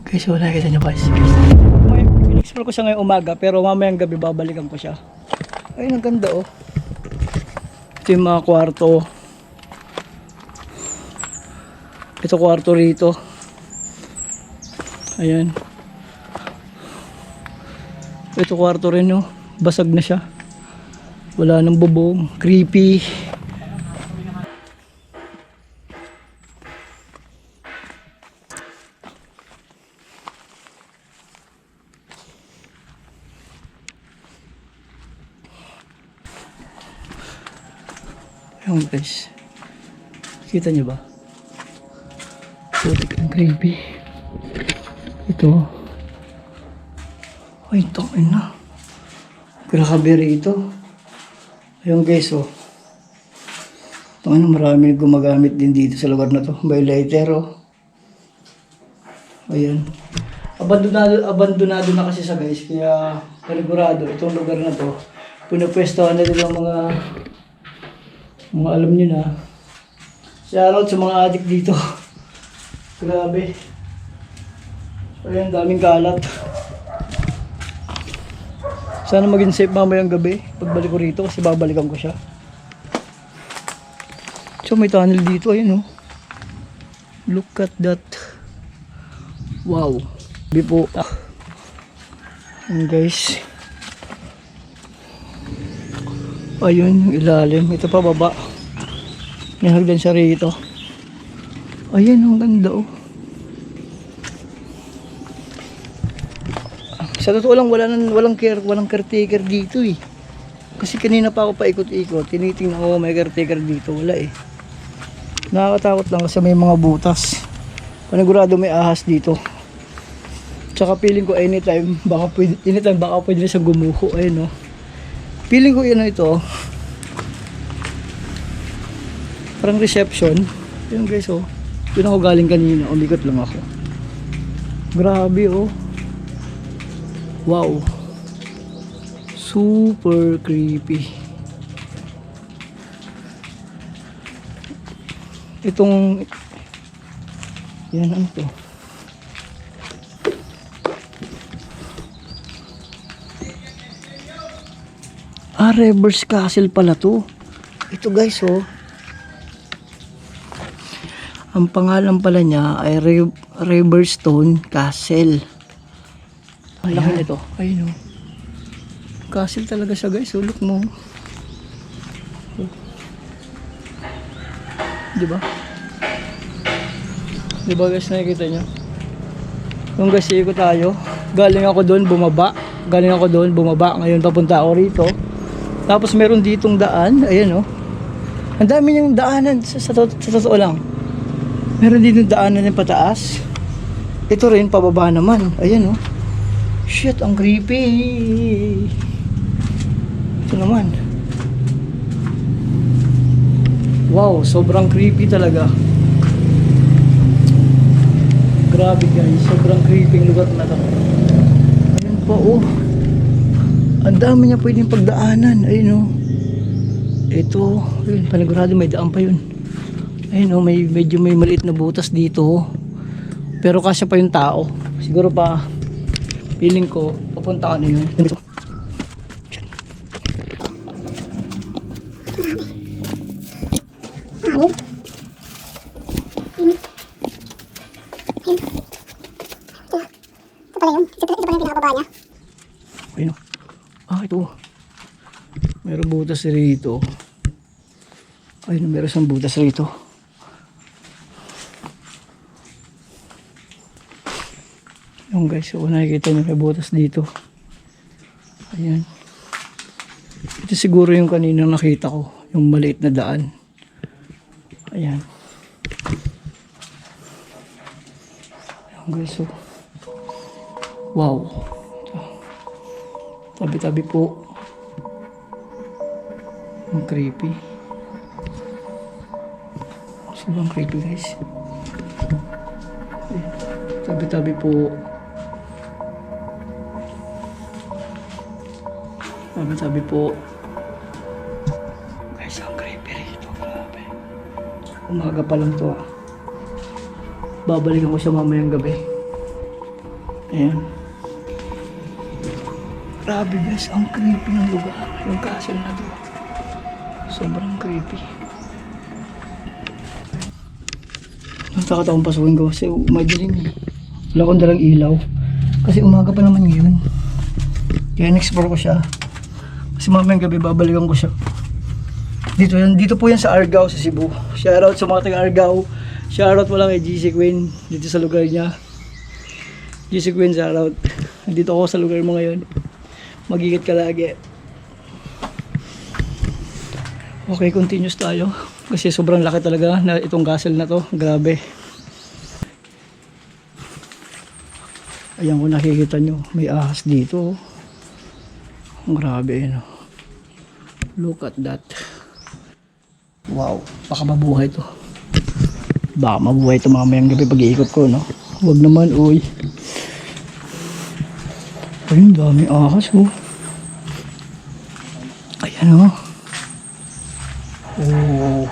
Guys, wala kita niyo guys. May in-explore ko siya ngayong umaga pero mamayang gabi babalikan ko siya. Ayun, ang ganda oh. Ito yung mga kwarto. Ito kwarto rito. Ayan. Ito kwarto rin oh. Basag na siya. Wala nang bubong. Creepy. Ayun guys. Kita niyo ba? Putik ang creepy. Ito. Ay, ito na. Grabe rito. Ayun guys, oh. Ito ano, marami gumagamit din dito sa lugar na to. May lighter, oh. Ayan. Abandonado, abandonado na kasi sa guys. Kaya, panigurado, itong lugar na to. Pinapwestohan na ang mga mga alam nyo na. Shoutout sa mga adik dito. Grabe. Ayan, daming kalat. Sana maging safe mamayang gabi. Pagbalik ko rito kasi babalikan ko siya. So may tunnel dito. Ayun oh. Look at that. Wow. Gabi po. Ah. Ayan guys. Ayun, yung ilalim. Ito pa baba. May hagdan siya rito. Ayan, ang ganda oh. Sa totoo lang, wala nang, walang, care, walang caretaker dito eh. Kasi kanina pa ako paikot-ikot, tinitingnan ko may caretaker dito, wala eh. Nakakatakot lang kasi may mga butas. Panigurado may ahas dito. Tsaka feeling ko anytime, baka pwede, anytime baka pwede na siyang gumuho, ayun no. Feeling ko yun ito. Parang reception. Yun guys oh. Yun ako galing kanina, umikot lang ako. Grabe oh. Wow. Super creepy. Itong yan ano to? Ah, Reverse Castle pala to. Ito guys oh. Ang pangalan pala niya ay Re- Riverstone Castle. Ang laki nito. Ayun oh. Castle talaga siya guys. Oh, look mo. Oh. Di ba? Di ba guys nakikita niyo? Nung guys ikot tayo, galing ako doon bumaba. Galing ako doon bumaba. Ngayon papunta ako rito. Tapos meron ditong daan. Ayan oh. Ang dami niyang daanan sa, sa, to- sa totoo lang. Meron ditong daanan yung pataas. Ito rin pababa naman. Ayan oh. Shit, ang creepy. Ito naman. Wow, sobrang creepy talaga. Grabe guys, sobrang creepy lugar na to. Ayun po, oh. Ang dami niya pwedeng pagdaanan. Ayun oh. Ito, ayun, panigurado may daan pa yun. Ayun oh, may, medyo may maliit na butas dito. oh. Pero kasya pa yung tao. Siguro pa, feeling ko, papunta ka na yun. Dito. Ito pala yun. Ito, pala yung pinakababa niya. Ayun. oh. Ah, ito. Meron butas rito. Ayun, meron isang butas rito. Yung guys, kung nakikita nyo may butas dito. Ayan. Ito siguro yung kanina nakita ko. Yung maliit na daan. Ayan. Ayan guys, oh. Wow. Tabi-tabi po. Ang creepy. Sobrang creepy guys. Tabi-tabi po. Tabi-tabi po. Guys, ang creepy rito. Grabe. Umaga pa lang to ah. Babalikan ko siya mamayang gabi. Ayan. Grabe guys, ang creepy ng lugar. Yung castle na to. Sobrang creepy. Nakakataong pasukin ko kasi may dilim eh. Wala akong dalang ilaw. Kasi umaga pa naman ngayon. Kaya in-explore ko siya. Kasi mamayang gabi babalikan ko siya. Dito yan, dito po yan sa Argao sa Cebu. Shoutout sa mga taga Argao. Shoutout lang kay GC Queen dito sa lugar niya. GC Queen, shoutout. Dito ako sa lugar mo ngayon. Magigit ka lagi. Okay, continuous tayo. Kasi sobrang laki talaga na itong castle na to. Grabe. Ayan kung nakikita nyo, may ahas dito. Grabe, no? Look at that. Wow, baka mabuhay to. Baka mabuhay to mamayang gabi pag-iikot ko, no? Huwag naman, uy. Ayun, dami ahas, oh. Ayan, oh. Oh.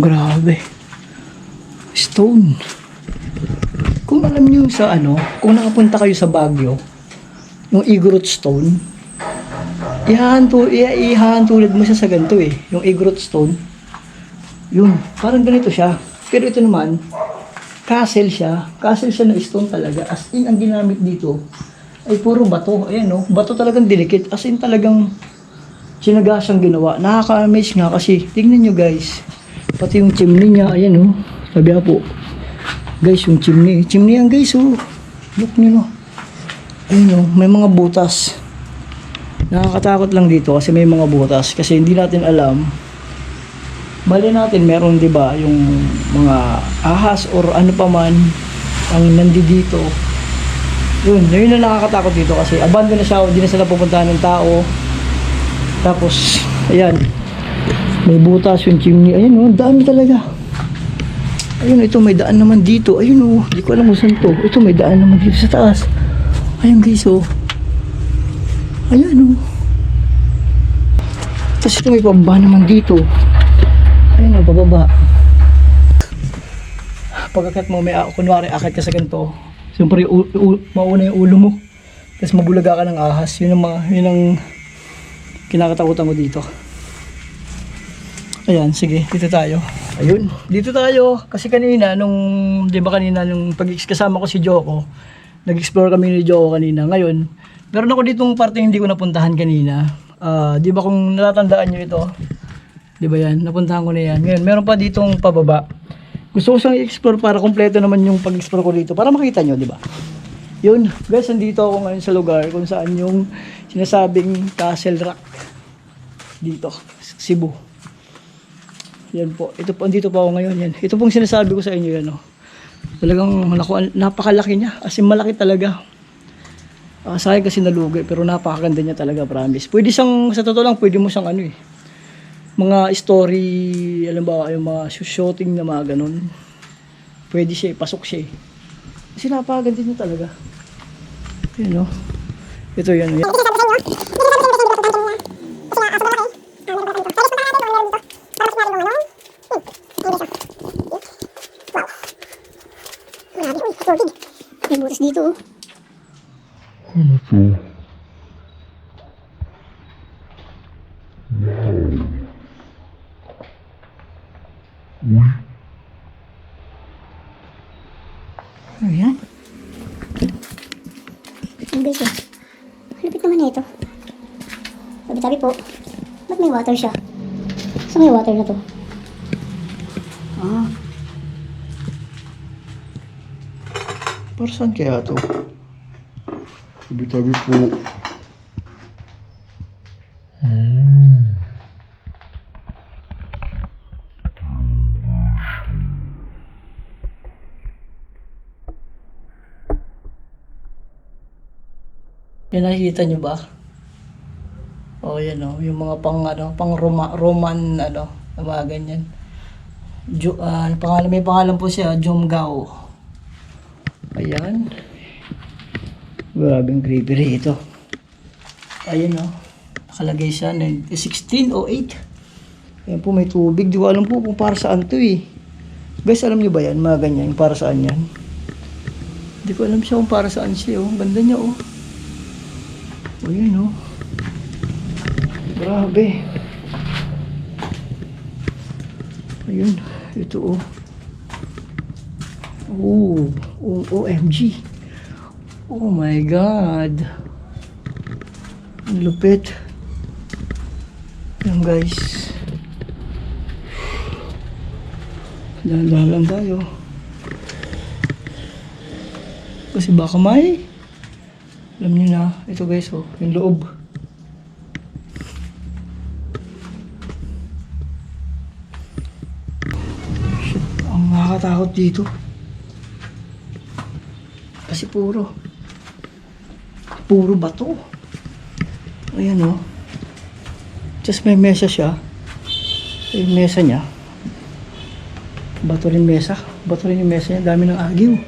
Grabe. Stone. Kung alam niyo sa ano, kung nakapunta kayo sa Baguio, yung Igorot Stone, ihahantu, iha, ihahantulad mo siya sa ganito eh, yung Igorot Stone. Yun, parang ganito siya. Pero ito naman, castle siya. Castle siya na stone talaga. As in, ang ginamit dito ay puro bato. Ayan no, bato talagang dinikit. As in talagang sinaga siyang ginawa. Nakaka-amaze nga kasi, tingnan nyo guys. Pati yung chimney niya, ayan oh. Sabi po. Guys, yung chimney. Chimney yan guys oh. Look nyo no. Ayun oh, may mga butas. Nakakatakot lang dito kasi may mga butas. Kasi hindi natin alam. Bali natin meron 'di ba yung mga ahas or ano pa man ang nandi dito. Yun, yun na nakakatakot dito kasi abandon na siya, hindi na sila pupuntahan ng tao. Tapos, ayan, may butas yung chimney. Ayun oh, dami talaga. Ayun, ito may daan naman dito. Ayun oh, hindi ko alam kung saan to. Ito may daan naman dito sa taas. Ayun guys oh. Ayan oh. Tapos ito may pamba naman dito. Ayun bababa. Pagkakat mo, may, uh, kunwari, akit ka sa ganito. Siyempre, mauna yung ulo mo. Tapos mabulaga ka ng ahas. Yun ang, mga, yun ang kinakatakutan ko dito. Ayan, sige, dito tayo. Ayun, dito tayo. Kasi kanina, nung, di ba kanina, nung pag kasama ko si Joko, nag-explore kami ni Joko kanina. Ngayon, meron ako ditong parte hindi ko napuntahan kanina. Ah, di ba kung natatandaan nyo ito, di ba yan, napuntahan ko na yan. Ngayon, meron pa ditong pababa. Gusto ko siyang i-explore para kompleto naman yung pag-explore ko dito. Para makita nyo, di ba? Yun, guys, nandito ako ngayon sa lugar kung saan yung sinasabing Castle Rock. Dito, Cebu. Yan po. Ito po, andito po ako ngayon. Yan. Ito pong sinasabi ko sa inyo yan. Oh. Talagang napakalaki niya. As in, malaki talaga. Uh, sa akin kasi nalugi, pero napakaganda niya talaga, promise. Pwede siyang, sa totoo lang, pwede mo siyang ano eh. Mga story, alam ba, yung mga shooting na mga ganun. Pwede siya, pasok siya eh. Kasi napakaganda niya talaga. Yan oh. Ito yan. yan. May butas dito. oh. Ano yan? Ang guys oh. Lupit naman na ito. Sabi-sabi po. Ba't may water siya? Saan may water na to? Ah. Para saan kaya to? Tabi-tabi po. Yan nakikita nyo ba? Oh, yan oh, yung mga pang ano, pang Roma, Roman ano, mga ganyan. Jo, ah, pangalan may pangalan po siya, Jomgao. Ayan. Grabing creepy rito. Ayan oh. Nakalagay siya 16 o 8. Ayan po, may tubig. Di ko alam po kung para saan to eh. Guys, alam niyo ba yan? Mga ganyan, para saan yan? Di ko alam siya kung para saan siya. Oh. Ganda niya oh. O yun oh. Grabe. Ayun, ito oh. Oh, oh, OMG. Oh my God. Ang lupit. Yan guys. Dahan-dahan lang tayo. Kasi baka may. Alam niyo na. Ito guys oh. Yung loob. Shit. Ang nakakatakot dito. Kasi puro. Puro bato. Ayan oh. Just may mesa siya. Yung mesa niya. Bato rin mesa. Bato rin yung mesa niya. Dami ng agiw.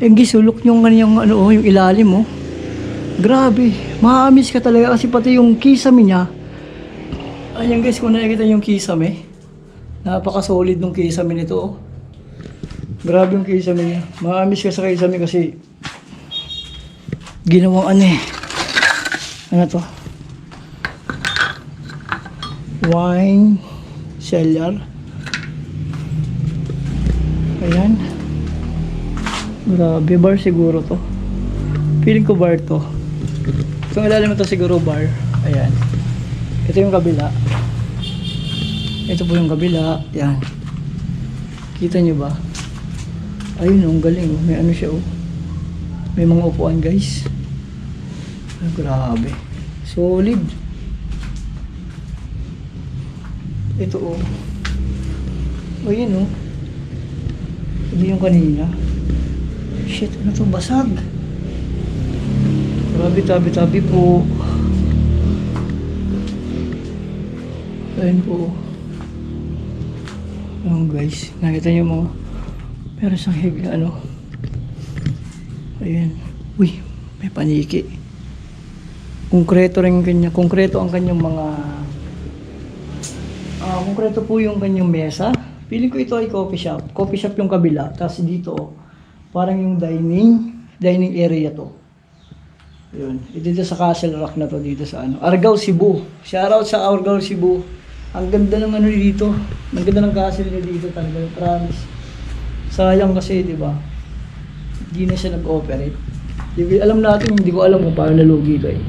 Yung gisulok yung kanyang ano, oh, yung ilalim mo. Grabe. Maamis ka talaga kasi pati yung kisame niya. Ayan guys, kung nakikita yung kisame. Napaka-solid ng kisame nito. Oh. Grabe yung kisame niya. Maamis ka sa kisame kasi ginawang ano eh. Ano to? Wine cellar. Ayan. Grabe, bar siguro to. Feeling ko bar to. Kung ilalim mo to siguro bar. Ayan. Ito yung kabila. Ito po yung kabila. Yan. Kita nyo ba? Ayun, oh, ang galing. oh. May ano siya oh. May mga upuan guys. Ah, grabe. Solid. Ito oh. Ayun oh. Hindi yung kanina. Shit, ano to? Basag. Grabe, tabi-tabi po. Ayun po. Ayun guys, nakita niyo mo. Meron siyang hig, ano. Ayun. Uy, may paniki. Konkreto rin kanya, konkreto ang kanyang mga Ah, konkreto po yung kanyang mesa. Feeling ko ito ay coffee shop. Coffee shop yung kabila. Tapos dito, oh, parang yung dining, dining area to. Yun. Ito dito sa Castle Rock na to dito sa ano. Argao, Cebu. Shoutout sa Argao, Cebu. Ang ganda ng ano dito. Ang ganda ng castle niya dito talaga. Promise. Sayang kasi, di ba? Hindi na siya nag-operate. Alam natin, hindi ko alam kung paano nalugi ito eh.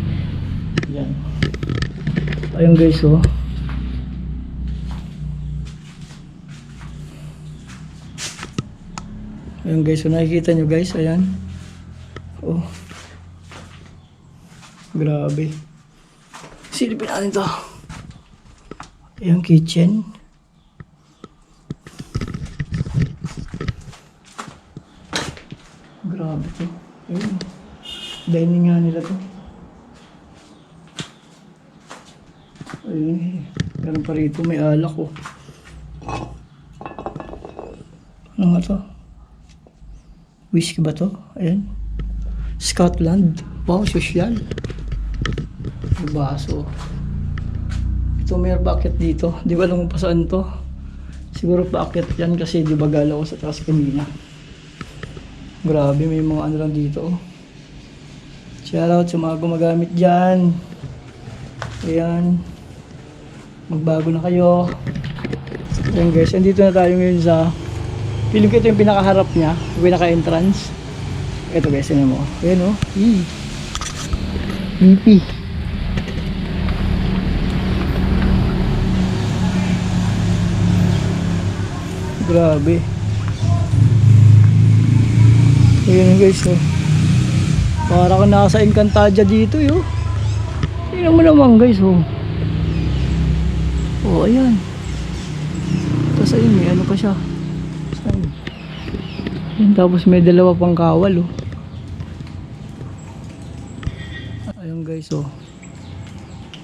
Yan. Ayun guys, oh. Ayun guys, so nakikita nyo guys, ayan. Oh. Grabe. Silipin natin to. Ayan, kitchen. Grabe to. Ayun. Dining nga nila to. Ayun. Meron pa rito, may alak oh. Ano nga to? Whiskey ba to? Ayan. Scotland. Wow, social. Baso. Ito may bucket dito. Di ba alam pa saan to? Siguro paakyat yan kasi di ba galaw sa taas kanina. Grabe, may mga ano lang dito. Oh. Shoutout sa mga gumagamit dyan. Ayan. Magbago na kayo. Ayan guys, andito na tayo ngayon sa Feeling ko ito yung pinakaharap niya, yung pinaka-entrance. Ito guys, yun mo. Ayan o. Oh. Eee. EP. Grabe. Ayan guys oh. Para ka nasa Encantadia dito yo. Tingnan mo naman guys oh. Oh ayan. Tapos ayun may ano pa siya. Saan? Ayun, tapos may dalawa pang kawal oh. Ayun guys oh.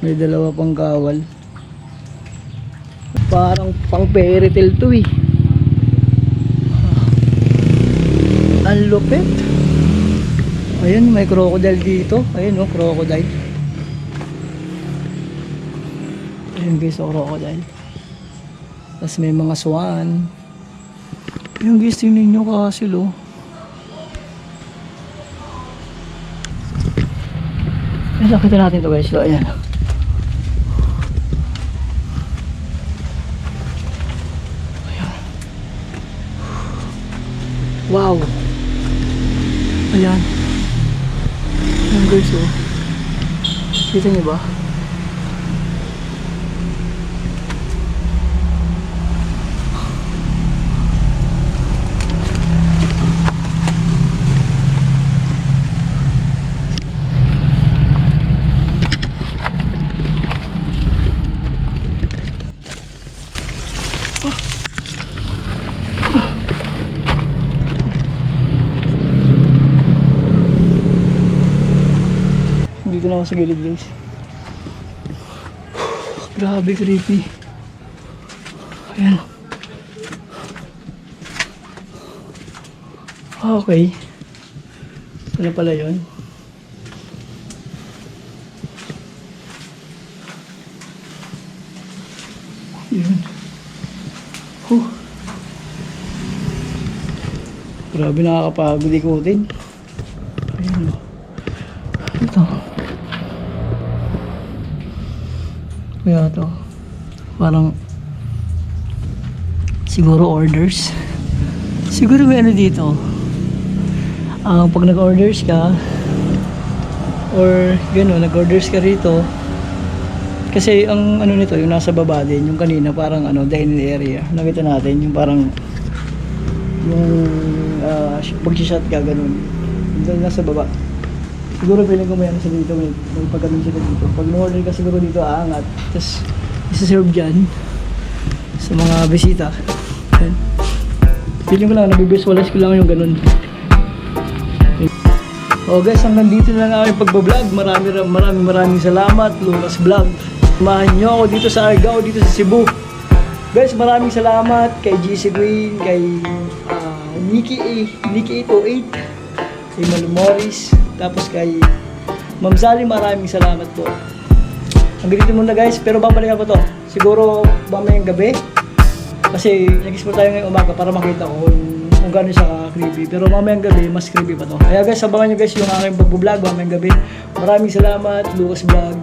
May dalawa pang kawal. Parang pang fairy tale to eh. Lupit. Ayun, may crocodile dito. Ayun oh, crocodile. Ayun guys, oh, crocodile. Tapos may mga swan. Yung guys, tingnan nyo kasil oh. Ayan, nakita natin to guys. So. Ayan. Wow. Ayan. Ayan guys oh. Kita niyo ba? Ako sa gilid guys. Grabe creepy. Ayan. Okay. Ito na pala yun. Yun. Huh. Grabe nakakapagod ikutin. Ayan o. Ito. To. Parang siguro orders. Siguro may ano dito. Ang pag nag-orders ka or gano'n, nag-orders ka rito kasi ang ano nito, yung nasa baba din, yung kanina parang ano, dining area. Nakita natin yung parang yung uh, pag-shot ka ganun. Yung nasa baba. Siguro feeling ko may ano sa dito, may, may pagkaroon sila dito. Pag order ka siguro dito, aangat. Tapos, isa-serve dyan sa mga bisita. Yan. Feeling ko lang, nabibisualize ko lang yung ganun. Oh guys, hanggang dito na lang ang aking pagbablog. Marami, maraming maraming salamat, Lucas Vlog. Samahan nyo ako dito sa Argao, dito sa Cebu. Guys, maraming salamat kay GC Green, kay ah, Nikki A, Nikki 808, kay Malu Morris, tapos kay Ma'am Sally, maraming salamat po. Hanggang dito muna guys, pero babalikan ko to. Siguro mamayang gabi. Kasi nag-explore tayo ngayong umaga para makita ko yung, kung gano'n siya ka-creepy. Pero mamayang gabi, mas creepy pa to. Kaya guys, sabangan nyo guys yung aking pag-vlog mamayang gabi. Maraming salamat, Lucas Vlog.